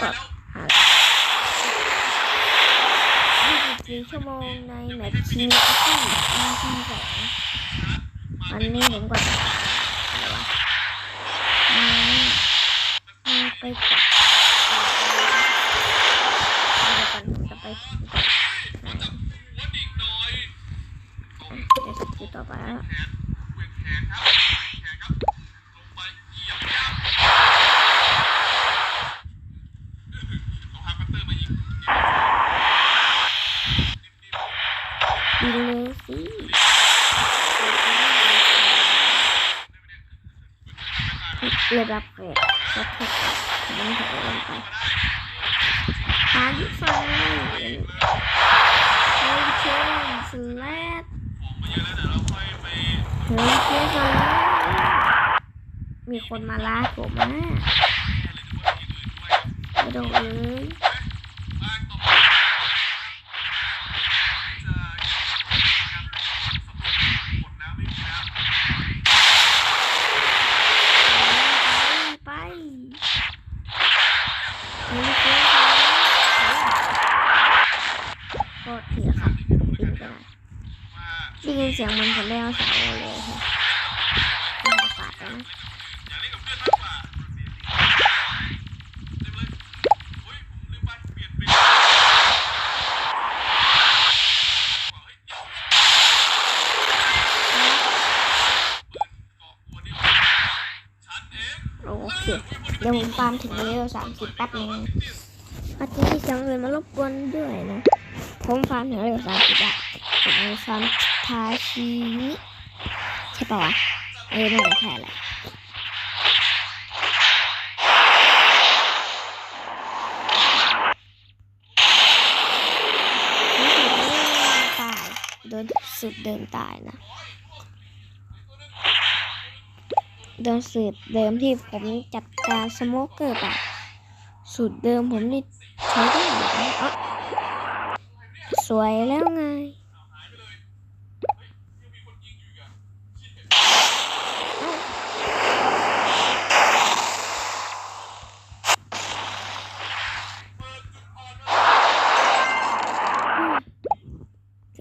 ก็หา24ชั่วโมงในแมตช์ชิงที่ EP สองวันนี้ผมก็จะอะไรวะมามาไปจับเดี๋ยวก่อนจะไปถึงก่อนไหนเดี๋ยวสกิลต่อไปแล้ว ดีเลยสิ เลยรับเกรดก็ถูกมันถูกลงไปหาที่ฟังเฮ้ยเชนสแลดเฮ้ยเชนสแลดมีคนมาลากผมมาไม่โดนเลยไปเฮ้ยเชนสแลด โทษทีครับบินไปไหนได้ยินเสียงมันคนแล้วสาวเลยค่ะมันจะปาดแล้วนะโอเค เดี๋ยวผมตามถึงเลเวลสามสิบแป๊บนึงอาจจะมีเสียงอื่นมารบกวนด้วยนะ ผมฟาร์มถึงเลเวลสามสิบอะฟาร์มทาชิมิใช่ปะวะเออน่าจะใช่แหละโดนสุดเดิมตายนะโดนสูตรเดิมที่ผมจัดการสโมกเกอร์ไปสูตรเดิมผมนี่ใช้ได้ วยแล้วไง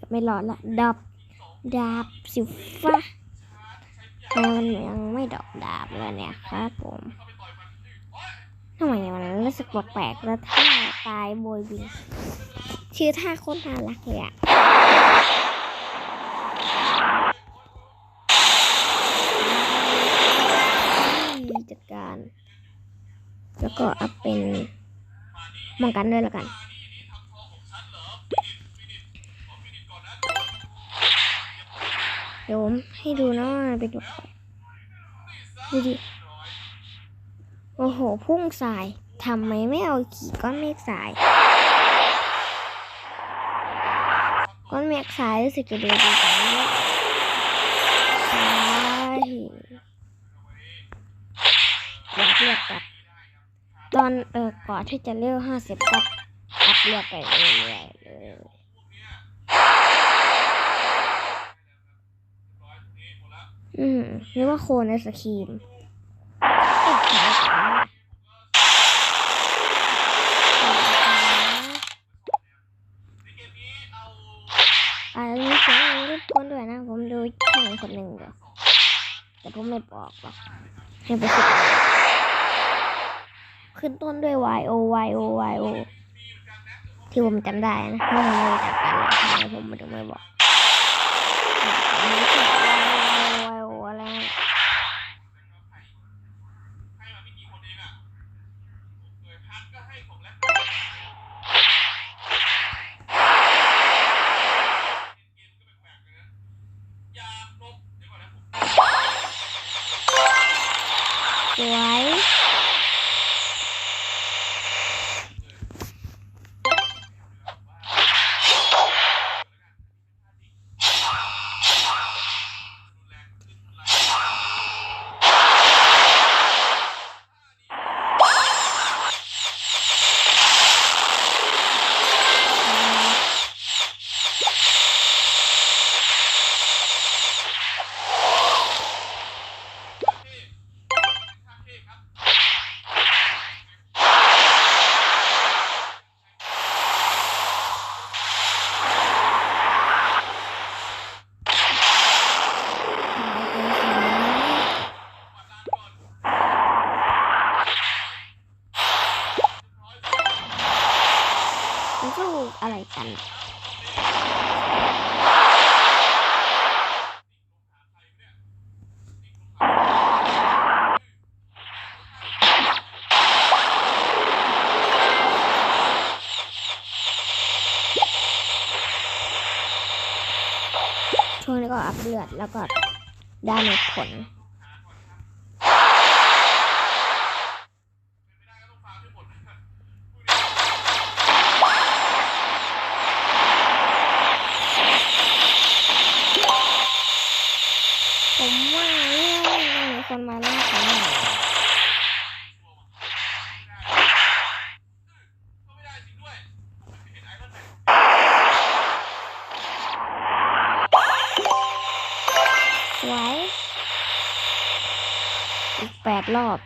ไม่รอดละดับดาบสิฟ้ามันยังไม่ดอกดาบเลยเนี่ยครับผมทำไมมันรู้สึกแปลกๆแล้วท่าตายโบยบิน ชื่อท่าโคตรน่ารักเลยอะจัดการ แล้วก็อัพเป็นป้องกันด้วยแล้วกันเดี๋ยวผมให้ดูนะว่าเป็นแบบไหนดูดิ โอ้โห พุ่งสายทำไมไม่เอาขี่ก้อนเมฆสาย ก้อนเมฆสายรู้สึกจะดูดีกว่านี้สายอยากเลือกกับตอนเออก่อนที่จะเลือกห้าสิบก็อัพเลือกไปเรื่อยๆเลยอืมหรือว่าโคนไอศครีม ผมไม่บอกหรอกให้ไปคิดขึ้นต้นด้วย Y O Y O Y O ที่ผมจำได้นะเพราะผมเลยจากกันเลยทำไมผมไม่ต้องไม่บอกอันนี้คือ Y O Y O อะไรนะ สวย สู้อะไรกัน ช่วงนี้ก็อัพเลือดแล้วก็ได้ในผล ผมว่าเนี่ยมี คนมาล่าผมหน่อยสวยอีกแปดรอบ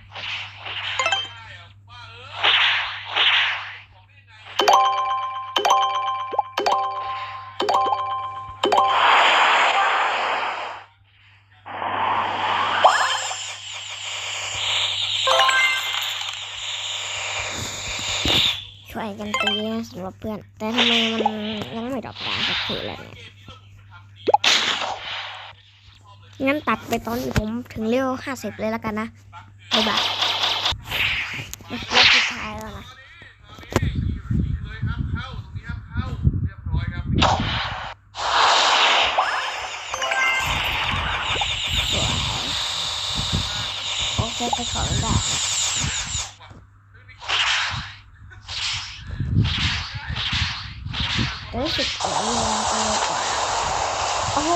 สำหรับเพื่อน แต่ทำไมมันยังไม่ดรอกดาวสักทีเลยเนี่ยงั้นตัดไปตอนที่ผมถึงเรียวห้าสิบเลยแล้วกันนะบ๊ายบายรอบสุดท้ายแล้วนะเลยห้ามเข้าตรงนี้ห้ามเข้า เรียบร้อยครับ สวยโอเคไปของได้รู้สึกเหมือนเงินไปกว่า โอ้โห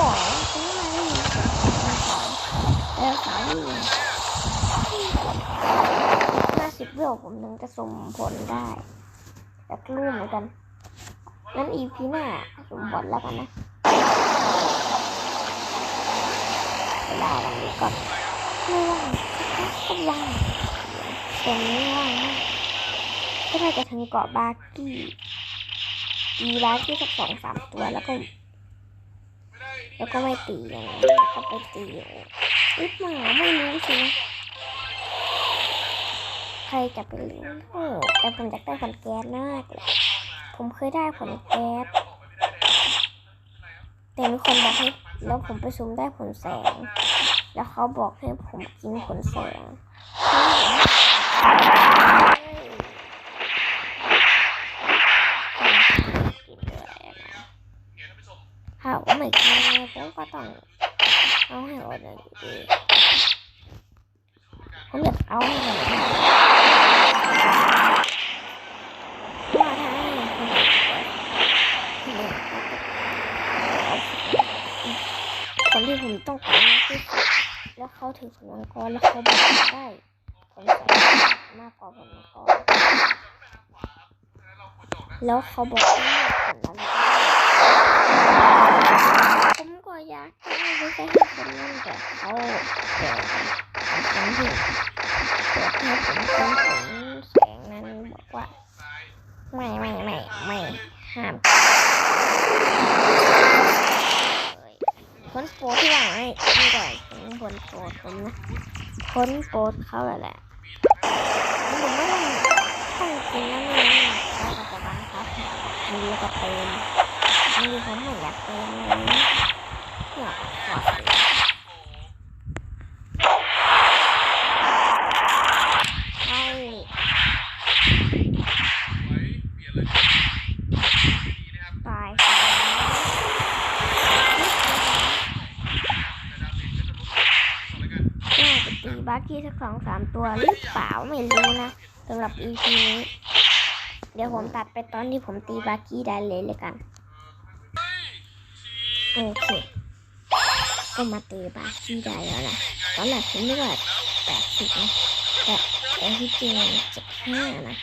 คุณไม่ได้ยินเสียงมาสองแล้วสาวอยู่ วผมถึงจะส่งผลได้แต่กลุ้มเหมือนกันงั้นอีพีหน้าสมบทแล้วกันนะลาวันนี้ก็ไม่ว่างก็ว่างแต่ไม่ว่างก็น่าจะถึงเกาะบาร์กี้ตีบาร์กี้สักสองสามตัวแล้วก็แล้วก็ไม่ตีอย่างนี้ก็ไปตีอย่างนี้อึดหมาไม่รู้สินะ ครจะไปรู้โอ้แต่ผมอยากได้ผลแก๊สมากเลยผมเคยได้ผลแก๊สแต่มีคนบอกให้แล้วผมไปซูมได้ผลแสง แล้วเขาบอกให้ผมกินผลแสงถ้าว่าไม่กินผมก็ต้องเอาให้อดเลยดีผมอยากเอาให้หมดเลยว่าถ้าให้คนอื่นเนี่ยคน ที่ผมต้องการที่สุดแล้วเขาถือผลมังกรแล้วเขาบอกได้ผลแสงมากกว่าผลมังกรแล้วเขาบอกให้เลือกผลอะไรผมก็อยากได้ไม่ใช่ให้คนนั้นแต่เขาเดี๋ยวคนที่เปิดให้ผมกินผลแสงนั้นบอกว่า ไม่ไม่ไม่ไม่ห้ามเลยคนโปรดที่ว่าไอ้นี่ก่อนคนโปรดผมนะ คนโปรดเขาแหละผมไม่ต้องต้องกินนั่นนี่แล้วก็จะบังคับมีก็เติมมีผมไม่อยากเติมเลยอยากขอเติมใช่ ไว้เปลี่ยนเลยดีนะครับ ตาย แต่ดาเมจก็จะลดต่อแล้วกัน น่าจะ ตีบาร์กี้สักสองสามตัวหรือเปล่าไม่รู้นะสำหรับ EP นี้ เดี๋ยวผมตัดไปตอนที่ผมตีบาร์กี้ได้เลยเลยกัน โอเค ก็มาตีบาร์กี้ได้แล้วนะตอนแรกผมนึกว่าแปดสิบนะแต่แต่ที่จริงเจ็ดห้านะ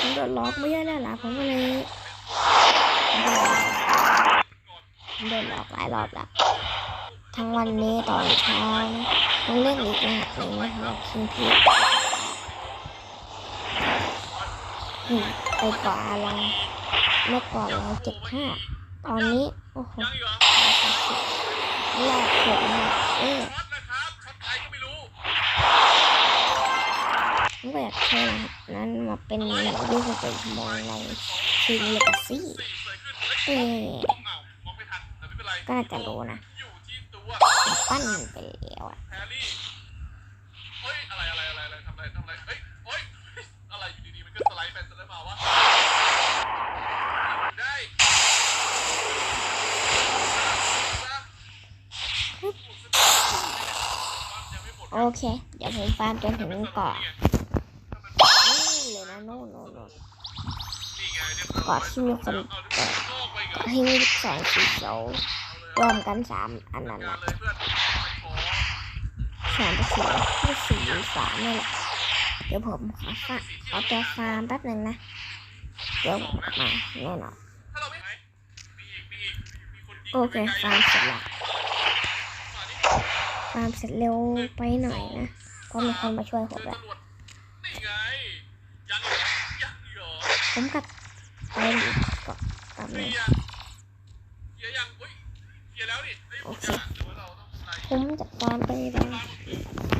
ผมโดนล็อกไม่ได้แล้วล่ะผมก็เลยผมโดนล็อกหลายรอบแล้ว ทั้งวันนี้ตอนเช้านะต้องเล่นอีกนะหนึ่งนะคะคิงพีไปกว่าอะไรเมื่อก่อนเราเจ็ดห้าตอนนี้ โอ้โหยังอีกเหรอแรกเกิดมเออช็อตนะครับช็อตใครก็ไม่รู้ผมก็อยากใช้รหัสนั้นมาเป็นหนึ่งยี่สิบสี่ชั่วโมงในชิงเลกาซี่สี่สวยขึ้นเอ๊ะก็น่าจะรู้นะ ปั้นไปแล้วอะแฮร์รี่เฮ้ยอะไรอะไรอะไรอะไรทำอะไรทำอะไรเฮ้ยเฮ้ยอะไรอยู่ดีๆมันก็สไลด์ไปสไลด์มาวะได้ยังไม่หมดโอเค เดี๋ยวผมฟาร์มจนถึงเกาะนี่เลยนะโน่นโน่นโน่นนี่ไงเรียบร้อยเกาะที่มีคนเอาเกิดโลกไปอีกเหรอเกาะที่มีแสงสีเขียว รวมกันสามอันนั้นงานะเลยเพื่อนไปขอแสงสีที่สีฟ้านี่แหละเดี๋ยวผมขอฟาขอตัวฟาร์มแป๊บหนึ่งนะ เดี๋ยวมาแน่นอนถ้าเราไม่มีอีกมีอีกมีคนโอเคฟาร์มเสร็จและฟาร์มเสร็จเร็วไปหน่อยนะเพราะมีคนมาช่วยผมละตำรวจนี่ไงยังเหรอยังเหรอผมกับไปกาะแป๊บเคหนึ ลี ง ยร์เคลียร์ยังเฮ้ยเคลียร์ แล้วนี่เฮ้ยหมดยังหรือเราต้องอะไรผมจะฟาร์มไปแล้ว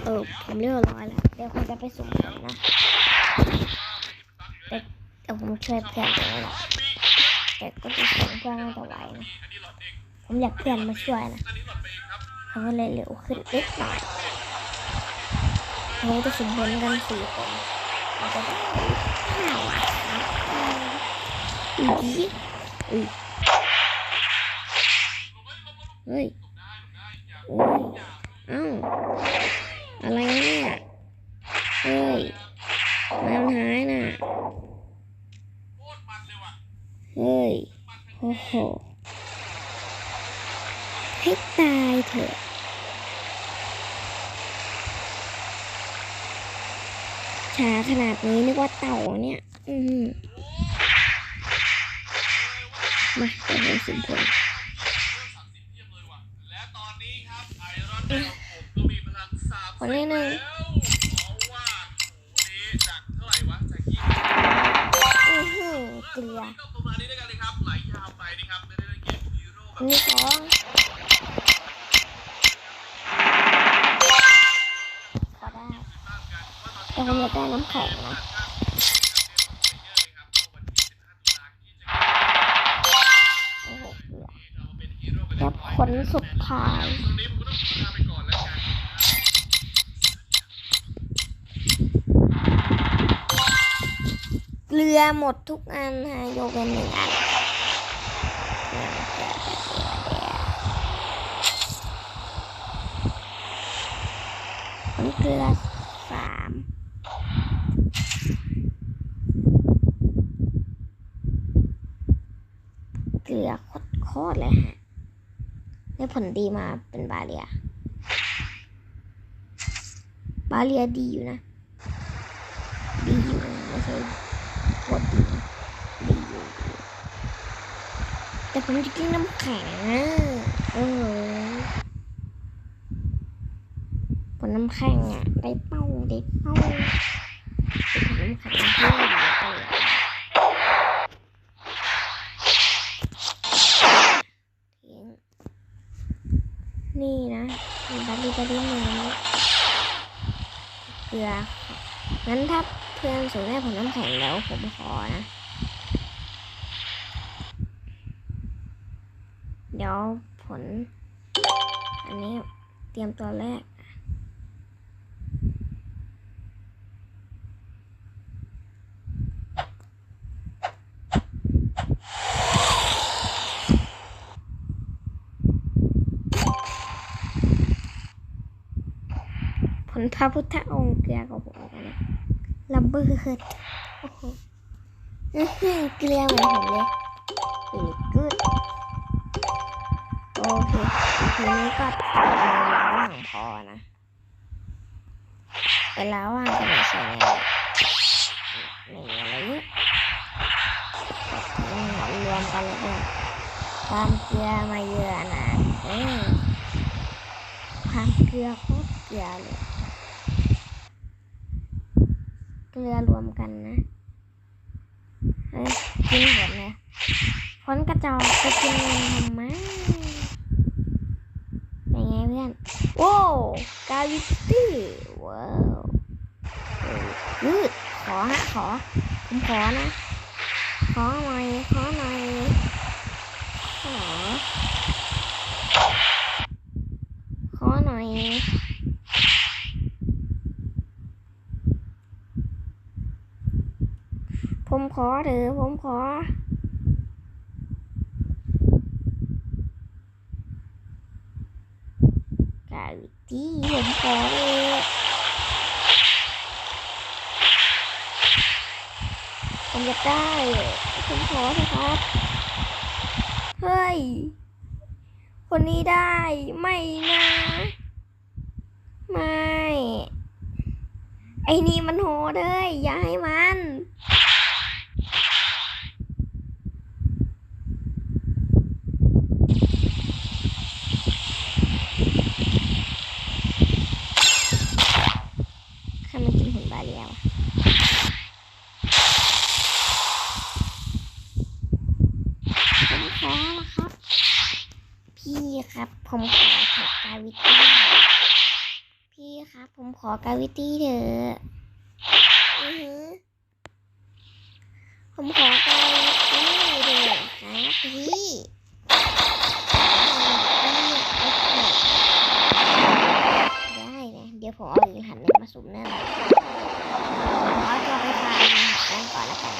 เออผมเรียบร้อยแล้วเดี๋ยวผมจะไปสุ่มผลนะแต่ผมช่วยเพื่อนไปแล้วแต่ก็จะส่งเพื่อนน่าจะไหวนะผมอยากเพื่อนมาช่วยนะเขาก็เลยเร็วขึ้นนิดหน่อยเราจะสุ่มผลกันสี่คนเราจะได้ห้าวันนะอีอุ้ย เฮ้ยเฮ้ยเอ้าอะไรเนี่ยเฮ้ยมันหายน่ะ โคตรมันเลยว่ะ เฮ้ย โอ้โห ให้ตายเถอะ ช้าขนาดนี้นึกว่าเต่าเนี่ย อือหือมาเดี๋ยวผมสุ่มผล และตอนนี้ครับไอรอนแมนผมก็มีพลังสาม ผลที่หนึ่ง แล้วเพราะว่าโหนี้จากเท่าไหร่วะจากยี่ อือหือเกลือ ก็ประมาณนี้ด้วยกันเลยครับไหลยาวไปนะครับไม่ได้ เล่นเกมฮีโร่แบอับนที่สองพอได้ตามกันว่าตอนแต่ผมอยากได้น้ำแข็งนะโอ้โหเกลือแล้วผลสุดท้าย เกลือหมดทุกอันฮะยกเว้นหนึ่งอันเกลือสามเกลือโคตรๆเลยฮะได้ผ ลดีมาเป็นบาเรีย บาเรียดีอยู่นะ ดีอยู่ไม่ใช่โคตรดีนะดีอยู่ดีอยู่ แต่ผมจะกินน้ำแข็งนะเออผลน้ำแข็งอะ ได้เป้าได้เป้าเป็นผลน้ำแข็งที่ดีเลยทิ้งนี่นะมีบัตรดีบัตรดีหนึ่งเกลือค่ะ งั้นถ้าเพื่อนส่งได้ผลน้ำแข็งแล้วผมขอนะ เดี๋ยวผล อันนี้เตรียมตัวแรกผลพระพุทธองค์เกลือกับผมกันนะ ระเบิดโอ้โหเกลือเหมือนผมเลยอีกึดโอเคทีนี้ก็เวลาว่างพอนะเวลาว่างก็ไม่ใช่ไงไม่อะไรเยอะรวมกันเลยเนี่ยความเกลือมาเยอะนะเออความเกลือโคตรเกลือเลย เกลือรวมกันนะเฮ้ยกินหมดเลยพ้นกระจอกไปกินทำไมเป็นไงเพื่อนโว้กาวิตี้ว้าวเอออืดขอฮะขอ ผมขอนะ ขอหน่อยขอหน่อยขอขอหน่อย ผม ขอเถอะผมขอ กาวิตี้ผมขอเลยผมอยากได้ ผมขอเถอะครับ เฮ้ย คนนี้ได้ไม่นะ ไม่ ไอ้นี่มันโหดเลยอย่าให้มัน ใครมันกินหุ่นบาเรียวอะ ผมขอละครับ พี่ครับ ผมขอขอกาวิตี้ พี่ครับ ผมขอกาวิตี้เถอะอือหือผมขอกาวิตี้เถอะครับพี่ได้นะเดี๋ยวผมเอาอีกหันหนึ่งมาสุ่มแน่นอนขอตัวไปทานนั่นก่อนแล้วกัน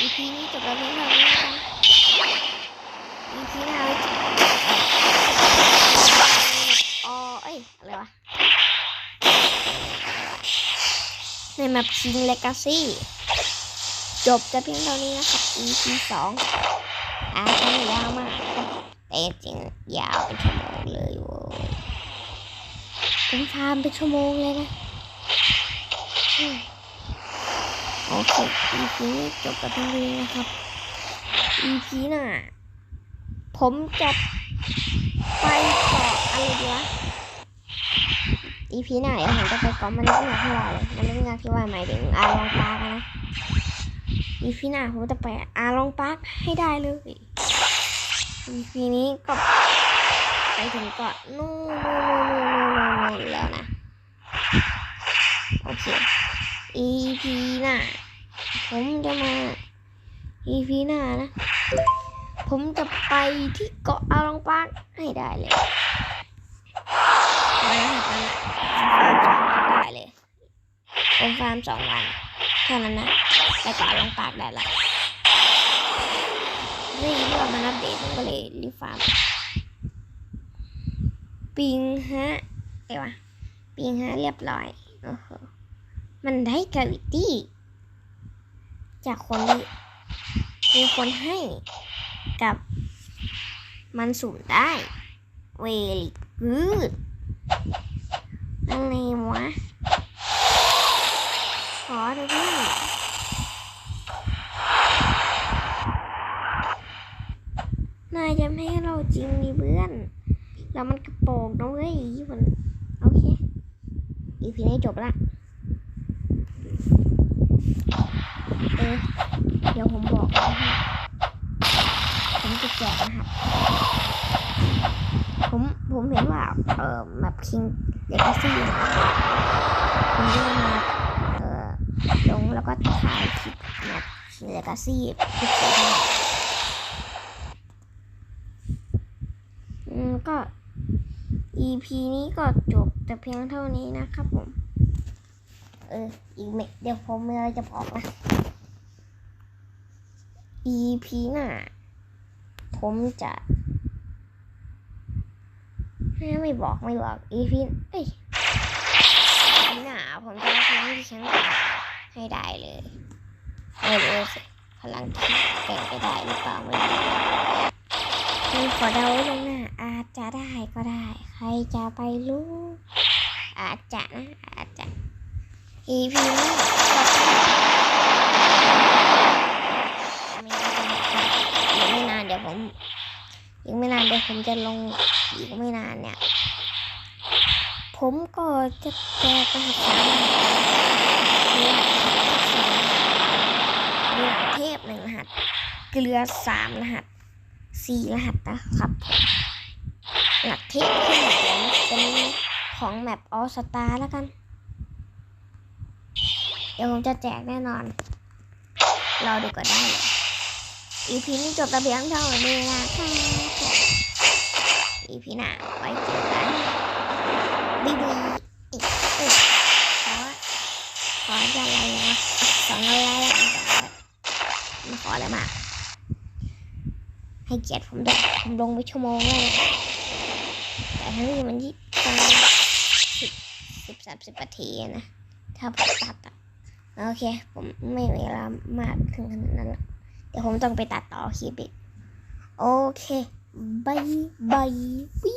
EP นี้จบแล้วเพียงเท่านี้นะคะ EP หน้าไว้เจออ๋อเอ้ย อะไรวะ ในแมปคิงเลกาซี่จบจะเพียงเท่านี้นะครับ EP สองอาจจะยาวมากแต่จริงยาวเป็นชั่วโมงเลยโว้ยเป็นฟาร์มเป็นชั่วโมงเลยนะ โอเค EP นี้จบกับเพียงเท่านี้นะครับ EP หน้า ผมจะไปเกาะอะไรดีวะ EP หน้าเดี๋ยวผมจะไปเกาะมันนึกเงือกที่ว่าเลยมันนึกเงือกที่ว่าหมายถึงอาลองปาร์กนะ EP หน้าผมจะไปอาลองปาร์กให้ได้เลย EP นี้ก็ไปถึงเกาะนู่นนู่นนู่นนู่นนู่นนู่นแล้วนะโอเค EP หน้าผมจะมา EP หน้านะ ผมจะไปที่เกาะอาลองปากให้ได้เลยวันนั้นนั้นอะได้เลยผมฟาร์มสองวันแค่นั้นนะไปเกาะอาลองปากได้ละนี่ที่เรามาอัปเดตผมก็เลยรีฟาร์มปิงฮะเอ้วะปิงฮะเรียบร้อยโอ้โหมันได้กราวิตี้จากคนที่มีคนให้ กับมันสุ่มได้เวลิกูดอะไรวะ ขอเถอะเพื่อนนายจะไม่ให้เราจริงดิเพื่อน แล้วมันกระโปรงนะเว้ยมันโอเค อีพีนี้จบละ เออ เดี๋ยวผมบอกนะ จกนะครับ ผมผมเห็นว่า เอ่อแมปคิงเลกาซี่ผมก็มาเอ่อลงแล้วก็ถ่ายคลิปแมปคิงเลกาซี่ทุกคนอืมก็ EP นี้ก็จบแต่เพียงเท่านี้นะครับผม เออ อีกไม่เดี๋ยวผมมีอะไรจะบอกนะ EP หน้า ผมจะไม่บอกไม่บอก EP เอ้ยหนาผมจะเอาพลังที่ฉันให้ได้เลยไม่รู้สิพลังที่แก่งไปได้หรือเปล่าไม่รู้ขอเดาไว้ลวงหน้าอาจจะได้ก็ได้ ใครจะไปรู้อาจจะนะอาจจะ EP หน้าก็ไม่นานเดี๋ยวผมอีกไม่นานเดี๋ยวผมจะลงอีกไม่นานเนี่ย ผมก็จะแจกรหัสสามรหัสรหัสเทพหนึ่งรหัส เกลือสามรหัสสี่รหัสนะครับผมรหัสเทพขึ้นมาเป็นของแมปออสตาแล้วกัน เดี๋ยวผมจะแจกแน่นอน รอดูก็ได้เลย EP นี้จบแต่เพียงเท่านี้นะคะผม EP หน้าไว้เจอกันบีบีอีกเอ้ยขอขอจะอะไรนะสองอะไรละกันแต่ไม่ขออะไรมาให้เกียรติผมด้วยผมลงไปชั่วโมงแล้วเนี่ยแต่ทั้งนี้มันยี่ประมาสิบสิบสามสิบนาทีนะ ถ้าผมตัดอะ โอเค ผมไม่เวลามากถึงขนาดนั้นหรอก เดี๋ยวผมต้องไปตัดต่อคลิปอีก โอเคบายบายวิ